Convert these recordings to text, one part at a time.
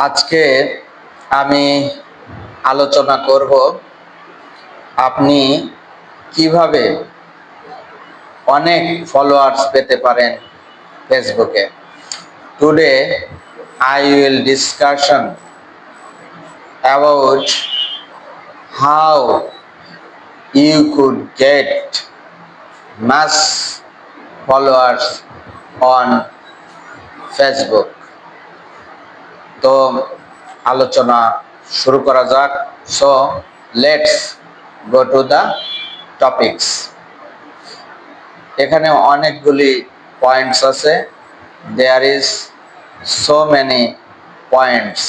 আজকে আমি আলোচনা করব আপনি কীভাবে অনেক ফলোয়ার্স পেতে পারেন ফেসবুকে today I will discussion about how you could get mass followers on Facebook তো আলোচনা শুরু করা যাক। So let's go to the topics এখানে অনেকগুলি পয়েন্টস আছে। There is so many points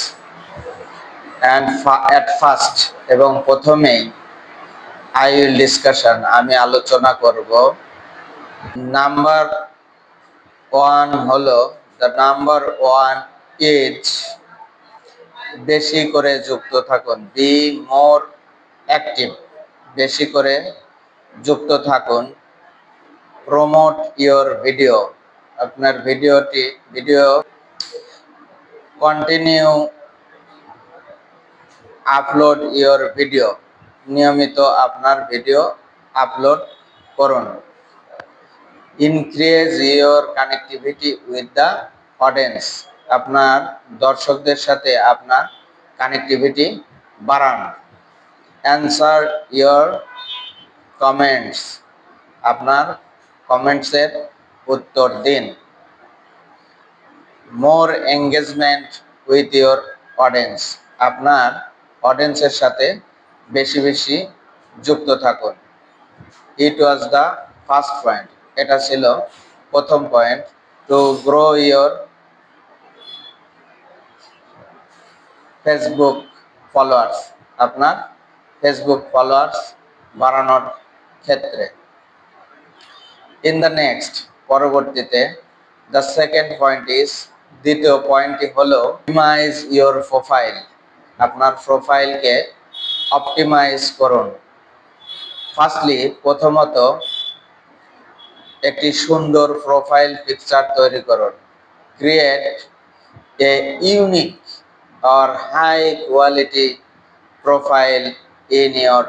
and at first এবং প্রথমেই আই উইল ডিসকাশন আমি আলোচনা করব। নাম্বার ওয়ান হলো দ্য নাম্বার ওয়ান ইজ বেশি করে যুক্ত থাকুন। বি মোর অ্যাক্টিভ বেশি করে যুক্ত থাকুন। প্রমোট ইওর ভিডিও আপনার ভিডিওটি video continue upload your video নিয়মিত আপনার ভিডিও আপলোড করুন। Increase your connectivity with the audience আপনার দর্শকদের সাথে আপনার কানেক্টিভিটি বাড়ান। অ্যান্সার ইওর কমেন্টস আপনার কমেন্টসের উত্তর দিন। More engagement with your audience আপনার অডিয়েন্সের সাথে বেশি বেশি যুক্ত থাকুন। It was the first point এটা ছিল প্রথম point to grow your Facebook followers আপনার ফেসবুক ফলোয়ার্স বাড়ানোর ক্ষেত্রে। ইন দ্য নেক্সট পরবর্তীতে দ্য সেকেন্ড পয়েন্ট ইজ দ্বিতীয় পয়েন্টটি হলো অপটিমাইজ ইওর প্রোফাইল আপনার প্রোফাইলকে অপটিমাইজ করুন। ফার্স্টলি প্রথমত, একটি সুন্দর প্রোফাইল পিকচার তৈরি করুন। Create a unique or high quality profile in your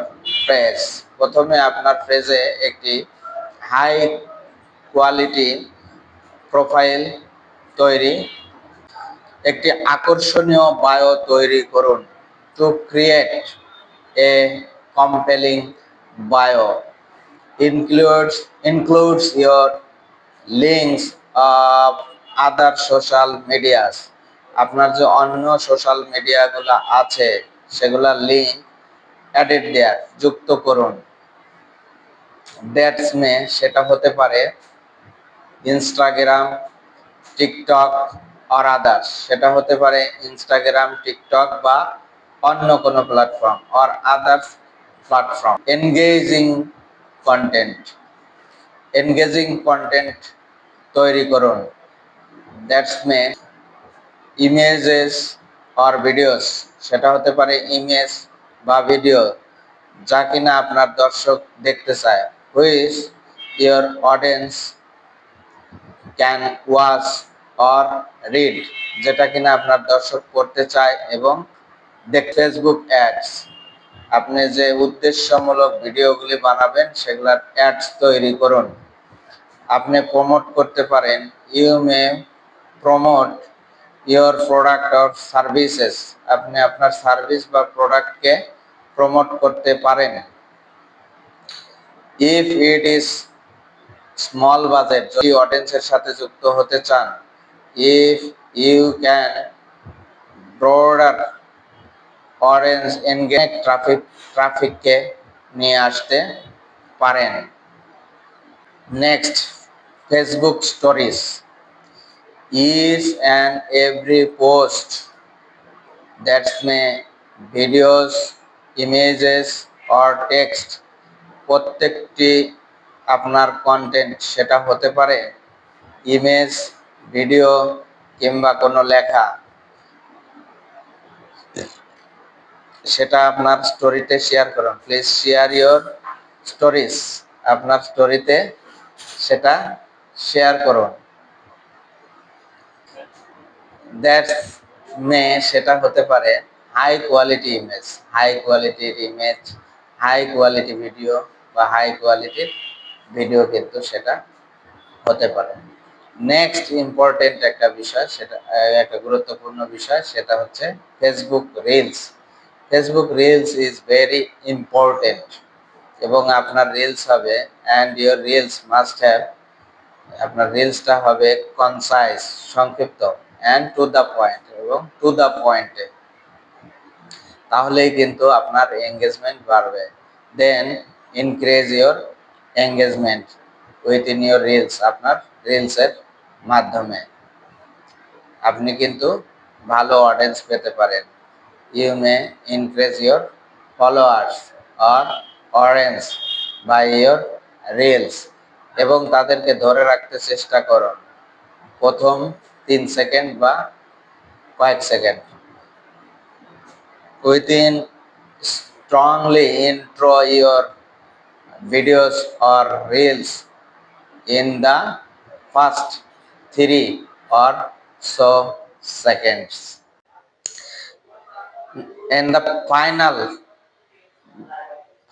page প্রথমে আপনার পেজে একটি হাই কোয়ালিটি প্রোফাইল তৈরি একটি আকর্ষণীয় বায়ো তৈরি করুন to create a compelling bio includes includes your links of other social medias আপনার যে অন্য সোশ্যাল মিডিয়াগুলো আছে, সেগুলা লিঙ্ক অ্যাডেড দেয়ার যুক্ত করুন। দ্যাটস মে সেটা হতে পারে ইনস্টাগ্রাম টিকটক আর আদার্স সেটা হতে পারে ইনস্টাগ্রাম টিকটক বা অন্য কোনো platform or others platform engaging content engaging content তৈরি করুন। That's may images or videos সেটা হতে পারে ইমেজ বা ভিডিও যা কিনা আপনার দর্শক দেখতে চায়। Which your audience can watch or read যেটা কিনা আপনার দর্শক পড়তে চায় এবং দেখ ফেসবুক অ্যাডস আপনি যে উদ্দেশ্যমূলক ভিডিওগুলি বানাবেন, সেগুলার অ্যাডস তৈরি করুন। আপনি প্রমোট করতে পারেন you may promote your product or services আপনি আপনার সার্ভিস বা প্রোডাক্টকে প্রমোট করতে পারেন। If it is small budget যদি অডিয়েন্সের সাথে যুক্ত হতে চান if you can broader orange engage traffic ট্রাফিককে নিয়ে আসতে পারেন। Next Facebook stories each and every post that may videos, images or text, প্রত্যেকটি আপনার কন্টেন্ট সেটা হতে পারে ইমেজ ভিডিও কিংবা কোনো লেখা। সেটা আপনার স্টোরিতে শেয়ার করুন। প্লিজ শেয়ার ইয়োর স্টোরিজ আপনার স্টোরিতে সেটা শেয়ার করুন। দ্যাটস মে সেটা হতে পারে হাই কোয়ালিটি ইমেজ, হাই কোয়ালিটির ইমেজ, হাই কোয়ালিটি ভিডিও বা হাই কোয়ালিটির ভিডিও কিন্তু সেটা হতে পারে। নেক্সট ইম্পর্টেন্ট একটা বিষয় সেটা একটা গুরুত্বপূর্ণ বিষয় সেটা হচ্ছে Facebook reels. Facebook reels is very important এবং আপনার রিলস হবে and your reels must have আপনার রিলসটা হবে কনসাইজ সংক্ষিপ্ত। অ্যান্ড টু দ্য পয়েন্ট এবং টু দ্য পয়েন্টে তাহলেই কিন্তু আপনার এঙ্গেজমেন্ট বাড়বে। Then increase your engagement with in your reels আপনার রিলসের মাধ্যমে। আপনি কিন্তু ভালো অডিয়েন্স পেতে পারেন। You may increase your followers or orange by your reels এবং তাদেরকে ধরে রাখতে চেষ্টা করুন। প্রথম তিন সেকেন্ড বা কয়েক second. Within strongly intro your videos or reels in the first three or so seconds in the final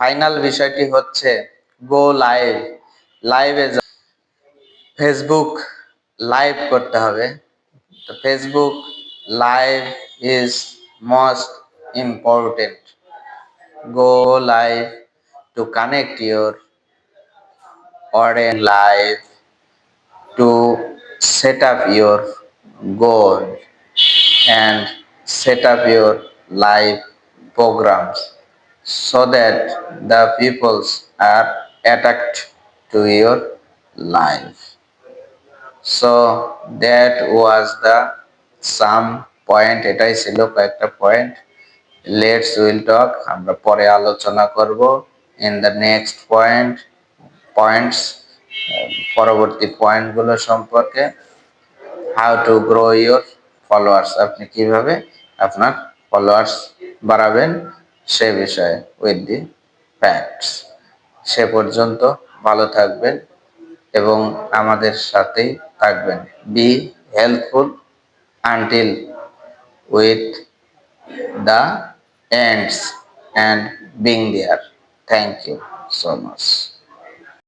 final বিষয়টি হচ্ছে go live live as Facebook live করতে হবে তো Facebook live is most important go live to connect your audience live to set up your goal and set up your live programs so that the peoples are attracted to your life so that was the some point এটাই ছিল কয়েকটা point let's will talk আমরা পরে আলোচনা করব। In the next point points পরবর্তী পয়েন্টগুলো সম্পর্কে। How to grow your followers আপনি কীভাবে আপনার ফলোয়ার্স বাড়াবেন সে বিষয়ে উইথ দি ফ্যাক্টস সে পর্যন্ত ভালো থাকবেন। এবং আমাদের সাথেই থাকবেন। Be helpful until with the ends and being there thank you so much